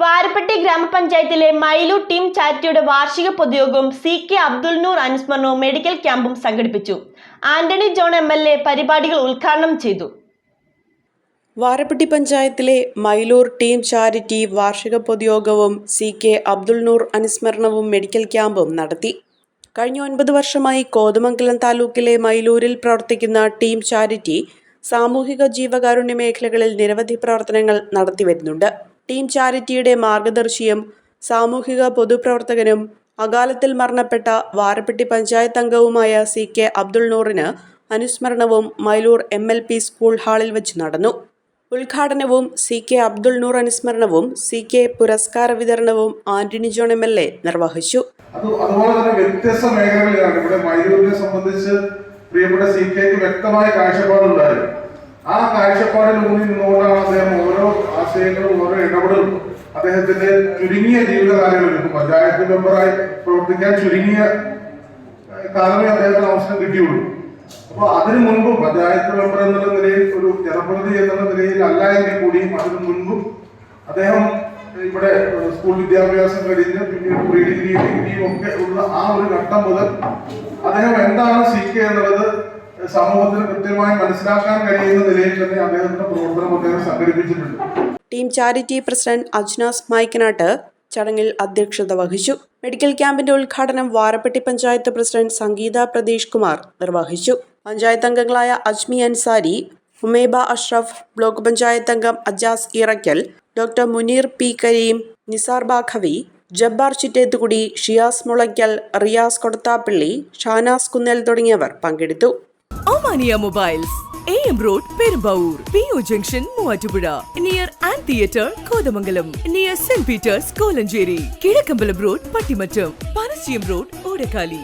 വാരപ്പെട്ടി ഗ്രാമപഞ്ചായത്തിലെ മൈലു ടീം ചാരിറ്റിയുടെ വാർഷിക പൊതുയോഗവും സി കെ അബ്ദുൽ നൂർ അനുസ്മരണവും മെഡിക്കൽ ക്യാമ്പും സംഘടിപ്പിച്ചു. Antony John M L A പരിപാടികൾ ഉദ്ഘാടനം ചെയ്തു. വാരപ്പെട്ടി പഞ്ചായത്തിലെ മൈലൂർ ടീം ചാരിറ്റി വാർഷിക പൊതുയോഗവും സി കെ അബ്ദുൽ നൂർ അനുസ്മരണവും മെഡിക്കൽ ക്യാമ്പും നടത്തി. കഴിഞ്ഞ ഒൻപത് വർഷമായി കോതമംഗലം താലൂക്കിലെ മൈലൂരിൽ പ്രവർത്തിക്കുന്ന ടീം ചാരിറ്റി സാമൂഹിക ജീവകാരുണ്യ മേഖലകളിൽ നിരവധി പ്രവർത്തനങ്ങൾ നടത്തിവരുന്നുണ്ട് ടീം ചാരിറ്റിയുടെ മാർഗദർശിയും സാമൂഹിക പൊതുപ്രവർത്തകനും അകാലത്തിൽ മരണപ്പെട്ട വാരപ്പെട്ടി പഞ്ചായത്ത് അംഗവുമായ സി കെ അബ്ദുൾ നൂറിന് അനുസ്മരണവും Mylur M L P school ഹാളിൽ വെച്ച് നടന്നു. ഉദ്ഘാടനവും സി കെ അബ്ദുൾ നൂർ അനുസ്മരണവും സി കെ പുരസ്കാര വിതരണവും Antony John M L A നിർവഹിച്ചു. ഇവിടെ സംബന്ധിച്ച് പ്രിയപ്പെട്ട സി കെക്ക് വ്യക്തമായ കാഴ്ചപ്പാടുണ്ടായിരുന്നു. ആ കാഴ്ചപ്പാടിൽ ഊന്നി ആശയങ്ങളും ഓരോ ഇടപെടലും അദ്ദേഹത്തിന്റെ ചുരുങ്ങിയ ജീവിതകാലങ്ങളിൽ പഞ്ചായത്ത് മെമ്പറായി പ്രവർത്തിക്കാൻ ചുരുങ്ങിയ കാലമേ അദ്ദേഹത്തിന് അവസരം കിട്ടിയുള്ളൂ. അപ്പൊ അതിനു മുൻപും പഞ്ചായത്ത് മെമ്പർ എന്നുള്ള നിലയിൽ ഒരു ജനപ്രതി എന്നുള്ള നിലയിൽ അല്ല എങ്കിൽ കൂടിയും അതിനു മുൻപും അദ്ദേഹം ഇവിടെ സ്കൂൾ വിദ്യാഭ്യാസം കഴിഞ്ഞ് പിന്നീട് പ്രീ ഡിഗ്രി ഡിഗ്രിയും ഒക്കെ ഉള്ള ആ ഒരു ഘട്ടം മുതൽ അദ്ദേഹം എന്താണ് സി എന്നുള്ളത് സമൂഹത്തിന് കൃത്യമായി മനസ്സിലാക്കാൻ കഴിയുന്ന നിലയിൽ തന്നെ അദ്ദേഹത്തിന്റെ പ്രവർത്തനം അദ്ദേഹം സംഘടിപ്പിച്ചിട്ടുണ്ട്. Team charity president Ajnas Maikkanatt ചടങ്ങിൽ അധ്യക്ഷത വഹിച്ചു. മെഡിക്കൽ ക്യാമ്പിന്റെ ഉദ്ഘാടനം വാരപ്പെട്ടി പഞ്ചായത്ത് പ്രസിഡന്റ് സംഗീത പ്രതീഷ് കുമാർ നിർവഹിച്ചു. പഞ്ചായത്ത് അംഗങ്ങളായ അജ്മി അൻസാരി ഉമേബ അഷ്റഫ് ബ്ലോക്ക് പഞ്ചായത്ത് അംഗം അജാസ് ഇറക്കൽ ഡോക്ടർ മുനീർ പി കരീം നിസാർ ബാഖവി ജബ്ബാർ ചിറ്റേത്തുകുടി ഷിയാസ് മുളയ്ക്കൽ റിയാസ് കൊടത്താപ്പള്ളി ഷാനാസ് കുന്നേൽ തുടങ്ങിയവർ പങ്കെടുത്തു. Omania mobiles A M road Perumbavoor P O junction Muvattupuzha near and theatre Kothamangalam near Saint Peter's Kolenchery Kizhakkambalam road Pattimattam Panassiyam road Odakkali